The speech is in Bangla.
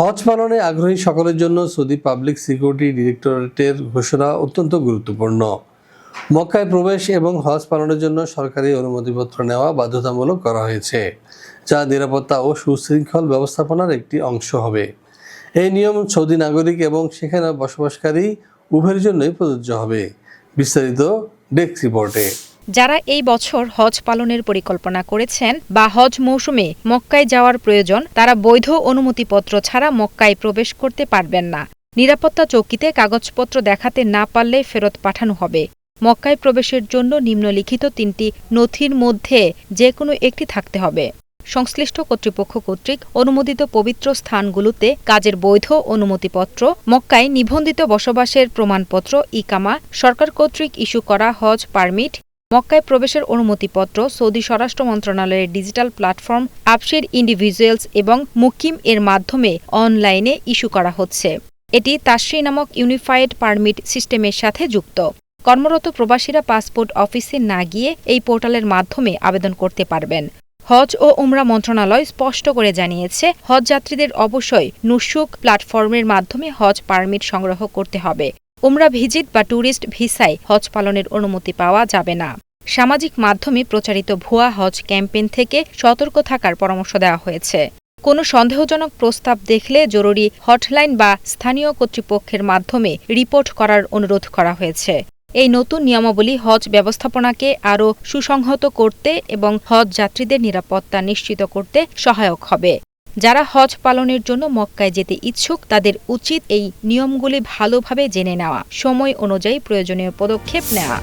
হজ পালনে আগ্রহী সকলের জন্য সৌদি পাবলিক সিকিউরিটি ডিরেক্টরেটের ঘোষণা অত্যন্ত গুরুত্বপূর্ণ। মক্কায় প্রবেশ এবং হজ পালনের জন্য সরকারি অনুমতিপত্র নেওয়া বাধ্যতামূলক করা হয়েছে, যা নিরাপত্তা ও সুশৃঙ্খল ব্যবস্থাপনার একটি অংশ হবে। এই নিয়ম সৌদি নাগরিক এবং সেখানে বসবাসকারী উভয়ের জন্যই প্রযোজ্য হবে, বিস্তারিত ডেস্ক রিপোর্টে। যারা এই বছর হজ পালনের পরিকল্পনা করেছেন বা হজ মৌসুমে মক্কায় যাওয়ার প্রয়োজন, তারা বৈধ অনুমতিপত্র ছাড়া মক্কায় প্রবেশ করতে পারবেন না। নিরাপত্তা চৌকিতে কাগজপত্র দেখাতে না পারলে ফেরত পাঠানো হবে। মক্কায় প্রবেশের জন্য নিম্নলিখিত তিনটি নথির মধ্যে যে কোনো একটি থাকতে হবে। সংশ্লিষ্ট কর্তৃপক্ষ কর্তৃক অনুমোদিত পবিত্র স্থানগুলোতে কাজের বৈধ অনুমতিপত্র, মক্কায় নিবন্ধিত বসবাসের প্রমাণপত্র, ইকামা, সরকার কর্তৃক ইস্যু করা হজ পারমিট মক্কায় প্রবেশের অনুমতিপত্র সৌদি স্বরাষ্ট্র মন্ত্রণালয়ের ডিজিটাল প্ল্যাটফর্ম আপসির ইন্ডিভিজুয়ালস এবং মুকিম এর মাধ্যমে অনলাইনে ইস্যু করা হচ্ছে। এটি তাশ্রী নামক ইউনিফাইড পারমিট সিস্টেমের সাথে যুক্ত। কর্মরত প্রবাসীরা পাসপোর্ট অফিসে না গিয়ে এই পোর্টালের মাধ্যমে আবেদন করতে পারবেন। হজ ও উমরা মন্ত্রণালয় স্পষ্ট করে জানিয়েছে, হজ যাত্রীদের অবশ্যই নুসুক প্ল্যাটফর্মের মাধ্যমে হজ পারমিট সংগ্রহ করতে হবে। উমরা ভিজিট বা ট্যুরিস্ট ভিসায় হজ পালনের অনুমতি পাওয়া যাবে না। সামাজিক মাধ্যমে প্রচারিত ভুয়া হজ ক্যাম্পেইন থেকে সতর্ক থাকার পরামর্শ দেওয়া হয়েছে। কোনো সন্দেহজনক প্রস্তাব দেখলে জরুরি হটলাইন বা স্থানীয় কর্তৃপক্ষের মাধ্যমে রিপোর্ট করার অনুরোধ করা হয়েছে। এই নতুন নিয়মাবলী হজ ব্যবস্থাপনাকে আরও সুসংহত করতে এবং হজ যাত্রীদের নিরাপত্তা নিশ্চিত করতে সহায়ক হবে। যারা হজ পালনের জন্য মক্কায় যেতে ইচ্ছুক, তাদের উচিত এই নিয়মগুলি ভালোভাবে জেনে নেওয়া। সময় অনুযায়ী প্রয়োজনীয় পদক্ষেপ নেওয়া।